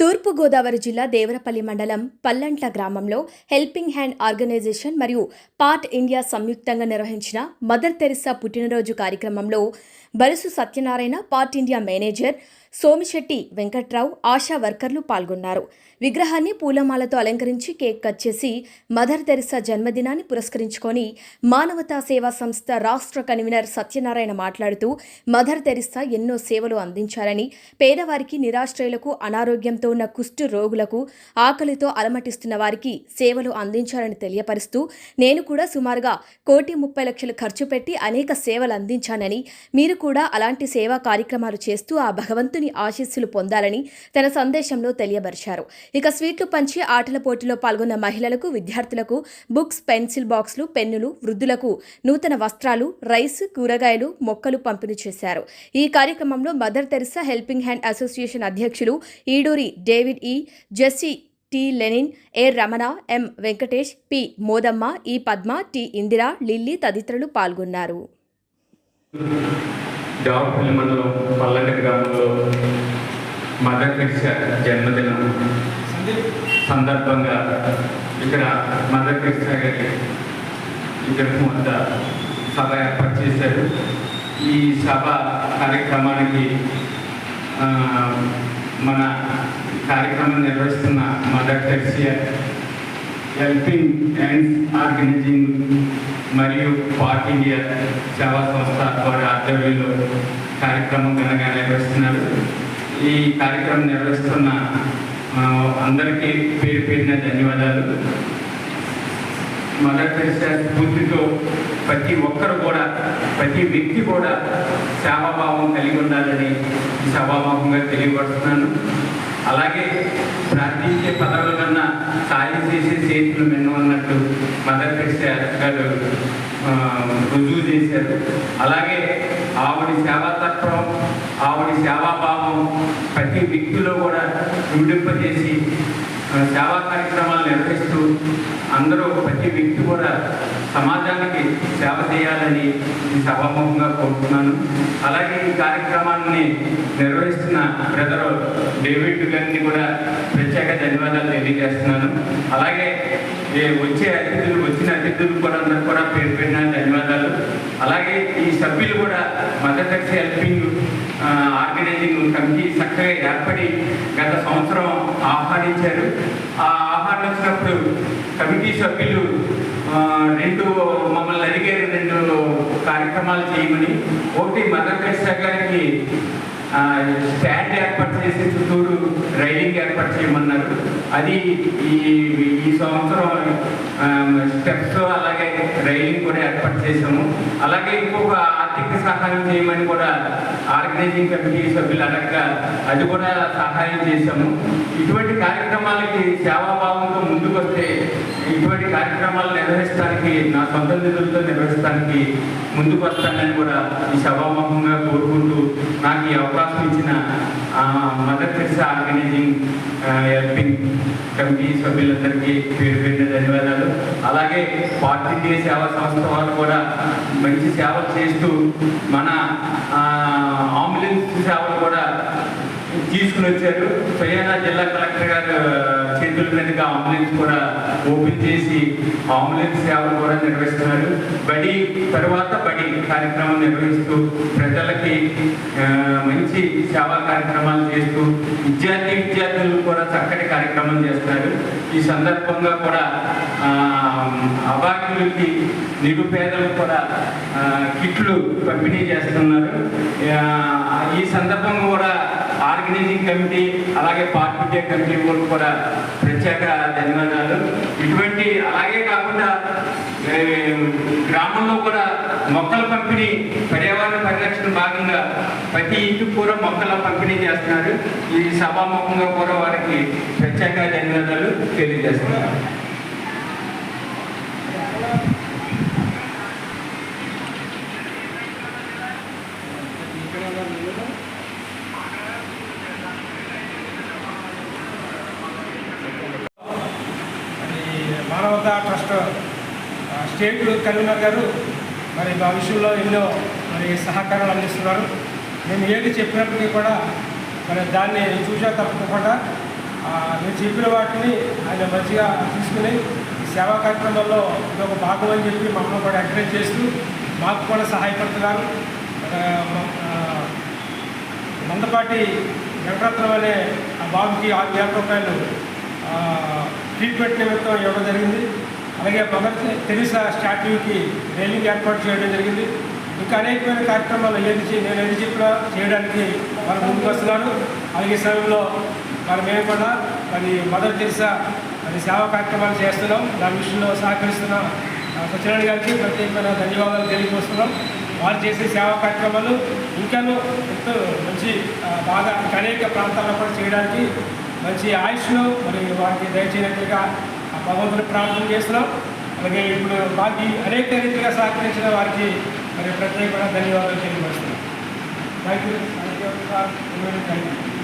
తూర్పుగోదావరి జిల్లా దేవరపల్లి మండలం పల్లంట్ల గ్రామంలో హెల్పింగ్ హ్యాండ్ ఆర్గనైజేషన్ మరియు పార్ట్ ఇండియా సంయుక్తంగా నిర్వహించిన మదర్ తెరిసా పుట్టినరోజు కార్యక్రమంలో Barusu Satyanarayana part India manager Somisetti Venkatrao Asha వర్కర్లు పాల్గొన్నారు. విగ్రహాన్ని పూలమాలతో అలంకరించి కేక్ కట్ చేసి మదర్ తెరిసా జన్మదినాన్ని పురస్కరించుకొని మానవతా సేవా సంస్థ రాష్ట్ర కన్వీనర్ సత్యనారాయణ మాట్లాడుతూ మదర్ తెరిసా ఎన్నో సేవలు అందించారని పేదవారికి నిరాశ్రయులకు అనారోగ్యంతో ఉన్న కుష్టు రోగులకు ఆకలితో అలమటిస్తున్న వారికి సేవలు అందించారని తెలియపరుస్తూ నేను కూడా సుమారుగా కోటి ముప్పై లక్షలు ఖర్చు పెట్టి అనేక సేవలు అందించానని మీరు కూడా అలాంటి సేవా కార్యక్రమాలు చేస్తూ ఆ భగవంతుని ఆశీస్సులు పొందాలని తన సందేశంలో తెలియబరిచారు. ఇక స్వీట్లు పంచి ఆటల పోటీలో పాల్గొన్న మహిళలకు విద్యార్థులకు బుక్స్ పెన్సిల్ బాక్సులు పెన్నులు వృద్ధులకు నూతన వస్త్రాలు రైస్ కూరగాయలు మొక్కలు పంపిణీ చేశారు. ఈ కార్యక్రమంలో Mother Teresa helping hand association అధ్యక్షులు Eduri David E Jessie T Lenin A Ramana M Venkatesh P Modamma E Padma T Indira lily తదితరులు పాల్గొన్నారు. జావపల్లి మండలం పల్లండి గ్రామంలో మదర్ తెరిసా జన్మదినం సందర్భంగా ఇక్కడ మదర్ తెరిసా గారి విగ్రహం వద్ద సభ ఏర్పాటు చేశారు. ఈ సభ కార్యక్రమానికి మన కార్యక్రమం నిర్వహిస్తున్న Mother Teresa helping hands organising మరియు పార్ట్ ఇండియా సేవా సంస్థ వారి ఆధ్వర్యంలో కార్యక్రమం ఘనంగా నిర్వహిస్తున్నారు. ఈ కార్యక్రమం నిర్వహిస్తున్న అందరికీ పేరు పేరిన ధన్యవాదాలు. మదర్ తెరిసా స్ఫూర్తితో ప్రతి ఒక్కరు కూడా ప్రతి వ్యక్తి కూడా సేవాభావం కలిగి ఉండాలని ఈ తెలియపడుతున్నాను అలాగే ప్రార్థించే పదవుల చేసే చేతులు మెన్ను అన్నట్టు మదర్ తెరిసా గారు ఆ, రుజువు చేశారు. అలాగే ఆవిడ సేవాతత్వం ఆవిడ సేవాభావం ప్రతి వ్యక్తిలో కూడా విడింపజేసి సేవా కార్యక్రమాలు నిర్వహిస్తూ అందరూ ప్రతి వ్యక్తి కూడా సమాజానికి సేవ చేయాలని ఈ సభాముఖంగా కోరుతున్నాను. అలాగే ఈ కార్యక్రమాన్ని నిర్వహిస్తున్న బ్రదరు డేవిడ్ గారిని కూడా ప్రత్యేక ధన్యవాదాలు తెలియజేస్తున్నాను. అలాగే వచ్చే అతిథులు వచ్చిన అతిథులు కూడా అందరూ కూడా పేరు పెట్టిన ధన్యవాదాలు. అలాగే ఈ సభ్యులు కూడా మదర్ హెల్పింగ్ ఆర్గనైజింగ్ కమిటీ చక్కగా ఏర్పడి గత సంవత్సరం ఆహ్వానించారు. ఆ ఆహ్వానించినప్పుడు కమిటీ సభ్యులు రెండు మమ్మల్ని అడిగారు రెండు కార్యక్రమాలు చేయమని. ఒకటి మదర్ టెక్సా గారికి స్టాండ్ ఏర్పాటు చేసి చుట్టూరు రైలింగ్ ఏర్పాటు చేయమన్నారు. అది ఈ ఈ సంవత్సరం స్టెప్స్ అలాగే రైలింగ్ కూడా ఏర్పాటు చేసాము అలాగే ఇంకొక ఆర్థిక సహాయం చేయమని కూడా ఆర్గనైజింగ్ కమిటీ సభ్యులు అనగా అది కూడా సహాయం చేశాము. ఇటువంటి కార్యక్రమాలకి సేవాభావంతో ముందుకు వస్తే ఇటువంటి కార్యక్రమాలు నిర్వహించడానికి నా సొంత నిధులతో నిర్వహించడానికి ముందుకు వస్తానని కూడా ఈ సభాముఖంగా కోరుకుంటూ నాకు ఈ అవకాశం ఇచ్చిన మదర్ తెరిసా ఆర్గనైజింగ్ ఆ, హెల్పింగ్ కమిటీ సభ్యులందరికీ పేరు పెట్టిన ధన్యవాదాలు. అలాగే పార్టీ సేవా సంస్థ వారు కూడా మంచి సేవలు చేస్తూ మన అంబులెన్స్ సేవలు కూడా తీసుకుని వచ్చారు. ప్రయాణ జిల్లా కలెక్టర్ గారు చేతుల మీదుగా అంబులెన్స్ కూడా ఓపెన్ చేసి అంబులెన్స్ సేవలు కూడా నిర్వహిస్తున్నారు. బడి తర్వాత బడి కార్యక్రమం నిర్వహిస్తూ ప్రజలకి మంచి సేవా కార్యక్రమాలు చేస్తూ విద్యార్థి విద్యార్థులు కూడా చక్కటి కార్యక్రమం చేస్తారు. ఈ సందర్భంగా కూడా ఆ, అభాగ్యులకి నిరుపేదలకు కూడా కిట్లు పంపిణీ చేస్తున్నారు. ఈ సందర్భంగా కూడా ఆర్గనైజింగ్ కమిటీ అలాగే పార్టీ కమిటీ వాళ్ళు కూడా ప్రత్యేక ధన్యవాదాలు. ఇటువంటి అలాగే కాకుండా గ్రామంలో కూడా మొక్కల పంపిణీ పర్యావరణ పరిరక్షణ భాగంగా ప్రతి ఇంటికి కూడా మొక్కల పంపిణీ చేస్తున్నారు. ఈ సభాముఖంగా కూడా వారికి ప్రత్యేక ధన్యవాదాలు తెలియజేస్తున్నారు మరి రాష్ట్ర స్టేట్ కన్వీనర్ గారు మరి మా విషయంలో ఎన్నో మరి సహకారాలు అందిస్తున్నారు. మేము ఏది చెప్పినప్పటికీ కూడా మరి దాన్ని చూసా తప్పకుండా నేను చెప్పిన వాటిని ఆయన మంచిగా తీసుకుని సేవా కార్యక్రమాల్లో ఇది ఒక భాగం అని చెప్పి మమ్మల్ని కూడా ఎంకరేజ్ చేస్తూ మాకు కూడా సహాయపడుతున్నారు. మందపాటి వెంకటరత్నం అనే ఆ బాబుకి ఆరు వేల రూపాయలు ట్రీట్మెంట్ నిమిత్తం ఇవ్వడం జరిగింది. అలాగే మదర్ తెరీసా స్టాట్యూకి రైలింగ్ ఏర్పాటు చేయడం జరిగింది. ఇంకా అనేకమైన కార్యక్రమాలు ఏది నేను ఏది చెప్పినా చేయడానికి వారు ముందుకు వస్తున్నాను అలాగే సమయంలో మరి మేము కూడా మరి మదర్ తెరిసా మరి సేవా కార్యక్రమాలు చేస్తున్నాం. దాని విషయంలో సహకరిస్తున్న సత్యనారాయణ గారికి ప్రత్యేకమైన ధన్యవాదాలు తెలియజేస్తున్నాం. వారు చేసే సేవా కార్యక్రమాలు ఇంకాను ఎంతో మంచి బాగా అనేక ప్రాంతాల్లో కూడా చేయడానికి మంచి ఆయుష్ను మరి వారికి దయచేయనట్లుగా భగవంతుని ప్రార్థన చేస్తున్నాం. అలాగే ఇప్పుడు మాకు అనేక రీతిగా సహకరించిన వారికి మరి ప్రత్యేకమైన ధన్యవాదాలు తెలియపరుస్తున్నాం. Thank you thank you sir thank you